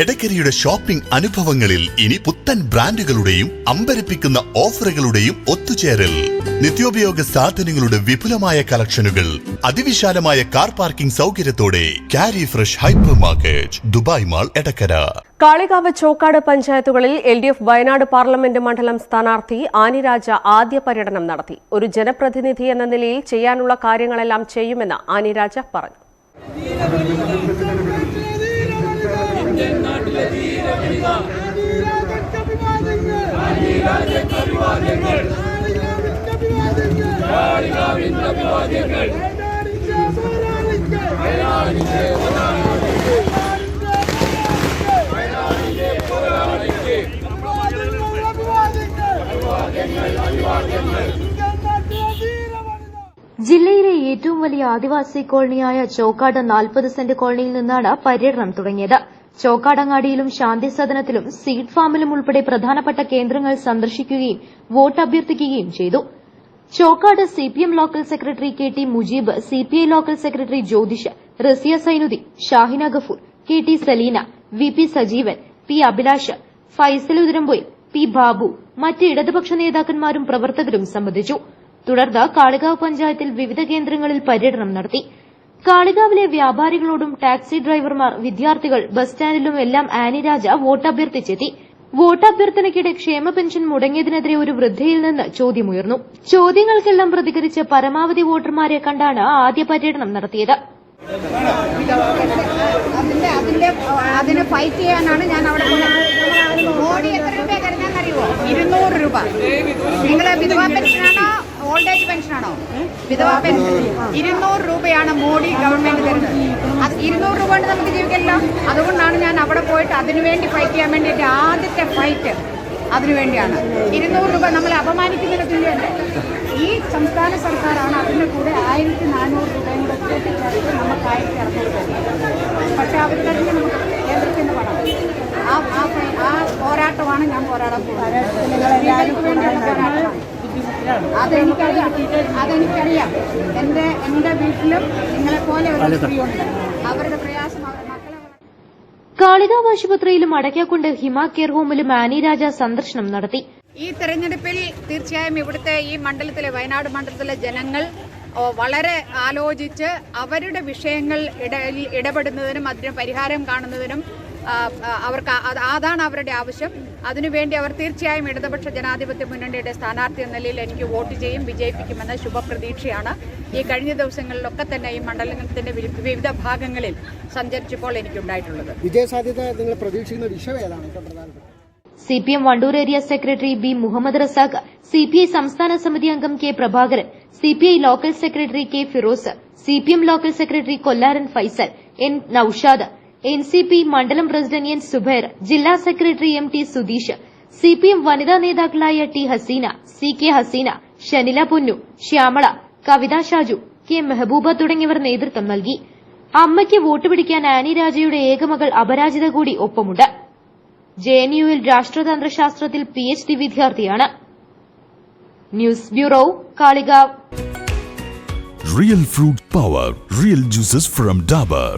എടക്കരയുടെ shopping അനുഭവങ്ങളിൽ ഇനി പുത്തൻ ബ്രാൻഡുകളുടെയും അമ്പരപ്പിക്കുന്ന ഓഫറുകളുടെയും ഒത്തുചേരൽ. നിത്യോപയോഗ സാധനങ്ങളുടെ വിപുലമായ കളക്ഷനുകൾ അതിവിശാലമായ car parking സൗകര്യത്തോടെ Kari fresh hypermarket Dubai mall Edakkara. Kalikavu Chokkad പഞ്ചായത്തുകളിൽ L D F Wayanad parliament മണ്ഡലം സ്ഥാനാർത്ഥി ആനിരാജ ആദ്യ പര്യടനം നടത്തി. ഒരു ജനപ്രതിനിധി എന്ന നിലയിൽ ചെയ്യാനുള്ള കാര്യങ്ങളെല്ലാം ചെയ്യുമെന്ന് ആനിരാജ പറഞ്ഞു. ജില്ലയിലെ ഏറ്റവും വലിയ ആദിവാസി കോളനിയായ ചോക്കാട് നാൽപ്പത് സെന്റ് കോളനിയിൽ നിന്നാണ് പര്യടനം തുടങ്ങിയത്. ചോക്കാടങ്ങാടിയിലും ശാന്തി സദനത്തിലും സീഡ് ഫാമിലും ഉൾപ്പെടെ പ്രധാനപ്പെട്ട കേന്ദ്രങ്ങൾ സന്ദർശിക്കുകയും വോട്ട് അഭ്യർത്ഥിക്കുകയും ചെയ്തു. Chokkad CPM local secretary K T Mujeeb CPI local secretary Jyothish Raziya Sainuddin Shahina Gafoor K T Saleena V P Sajeevan P Abhilash Faisal Uthirampoyil P Babu മറ്റ് ഇടതുപക്ഷ നേതാക്കന്മാരും പ്രവർത്തകരും സംബന്ധിച്ചു. തുടർന്ന് കാളികാവ് പഞ്ചായത്തിൽ വിവിധ കേന്ദ്രങ്ങളിൽ പര്യടനം നടത്തി. കാളികാവിലെ വ്യാപാരികളോടും ടാക്സി ഡ്രൈവർമാർ വിദ്യാർത്ഥികൾ ബസ് സ്റ്റാൻഡിലും എല്ലാം ആനി രാജ വോട്ടഭ്യർത്ഥിച്ചെത്തി. വോട്ടഭ്യർത്ഥനയ്ക്കിടെ ക്ഷേമ പെൻഷൻ മുടങ്ങിയതിനെതിരെ ഒരു വൃദ്ധയിൽ നിന്ന് ചോദ്യമുയർന്നു. ചോദ്യങ്ങൾക്കെല്ലാം പ്രതികരിച്ച് പരമാവധി വോട്ടർമാരെ കണ്ടാണ് ആദ്യ പര്യടനം നടത്തിയത്. അതിന്റെ അതിന്റെ അതിന് ഫൈറ്റ് ചെയ്യാനാണ് ഞാൻ അവിടെ മോഡി എത്ര രൂപ കരുതാന്നറിയുമോ ഇരുന്നൂറ് രൂപ. നിങ്ങൾ വിധവാ പെൻഷനാണോ ഓൾഡ് ഏജ് പെൻഷനാണോ? വിധവാ പെൻഷൻ. ഇരുന്നൂറ് രൂപയാണ് മോഡി ഗവൺമെന്റ് തരുന്നത്. അത് ഇരുന്നൂറ് രൂപ കൊണ്ട് നമുക്ക് ജീവിക്കല്ലോ അതുകൊണ്ടാണ് ഞാൻ അവിടെ പോയിട്ട് അതിനുവേണ്ടി ഫൈറ്റ് ചെയ്യാൻ വേണ്ടിയിട്ട് ആദ്യത്തെ ഫൈറ്റ് അതിനുവേണ്ടിയാണ് ഇരുന്നൂറ് രൂപ നമ്മളെ അപമാനിക്കുന്നതിന് തുല്യമല്ലേ? ഈ സംസ്ഥാന സർക്കാരാണ് അതിന്റെ കൂടെ ആയിരത്തി നാനൂറ് രൂപയും കൂടെ കൂട്ടിച്ചേർത്ത് നമുക്ക് ആയിരത്തി അറുന്നൂറ് രൂപ പക്ഷെ അവർ തന്നെ നമുക്ക് കേന്ദ്രത്തിന് പണം ആ ആ പോരാട്ടമാണ് ഞാൻ പോരാടാൻ പോകുന്നത്. അതെനിക്കറിയാം അതെനിക്കറിയാം എന്റെ എന്റെ വീട്ടിലും നിങ്ങളെപ്പോലെ ഒരു സ്ത്രീയുണ്ട്. അവരുടെ പ്രയാസം അവർ മക്കളെ കാളികാവ് ആശുപത്രിയിലും അടയ്ക്കാക്കുണ്ട് ഹിമ കെയർ ഹോമിലും ആനി രാജ സന്ദർശനം നടത്തി. ഈ തെരഞ്ഞെടുപ്പിൽ തീർച്ചയായും ഇവിടുത്തെ ഈ മണ്ഡലത്തിലെ വയനാട് മണ്ഡലത്തിലെ ജനങ്ങൾ വളരെ ആലോചിച്ച് അവരുടെ വിഷയങ്ങൾ ഇട ഇടപെടുന്നതിനും അതിന് പരിഹാരം കാണുന്നതിനും അവർക്ക് അതാണ് അവരുടെ ആവശ്യം. അതിനുവേണ്ടി അവർ തീർച്ചയായും ഇടതുപക്ഷ ജനാധിപത്യ മുന്നണിയുടെ സ്ഥാനാർത്ഥി എന്ന നിലയിൽ എനിക്ക് വോട്ട് ചെയ്യും വിജയിപ്പിക്കുമെന്ന ശുഭപ്രതീക്ഷയാണ്. ഈ കഴിഞ്ഞ ദിവസങ്ങളിലൊക്കെ തന്നെ ഈ മണ്ഡലത്തിന്റെ വിവിധ ഭാഗങ്ങളിൽ സഞ്ചരിച്ചപ്പോൾ എനിക്കുണ്ടായിട്ടുള്ളത്. വിജയസാധ്യത നിങ്ങൾ പ്രതീക്ഷിക്കുന്ന വിഷയം ഏതാണ്? C P M Wandoor area secretary B Muhammad Razak C P I സംസ്ഥാന സമിതി അംഗം K Prabhakaran C P I local secretary K Firoz CPM local secretary Kollaran Faisal N Noushad N C P മണ്ഡലം president N Zubair ജില്ലാ secretary M T Sudheesh C P M വനിതാ നേതാക്കളായ T Haseena C K Haseena Shanila Ponnu Shyamala Kavitha Shaju K Mehbooba തുടങ്ങിയവർ നേതൃത്വം നൽകി. അമ്മയ്ക്ക് vote പിടിക്കാൻ Annie രാജയുടെ ഏകമകൾ അപരാജിത കൂടി ഒപ്പമുണ്ട്. ജെ എൻ യുവിൽ രാഷ്ട്രതന്ത്രശാസ്ത്രത്തിൽ പി എച്ച് ഡി വിദ്യാർത്ഥിയാണ്. news bureau Kalikavu real fruit power real juices from Dabur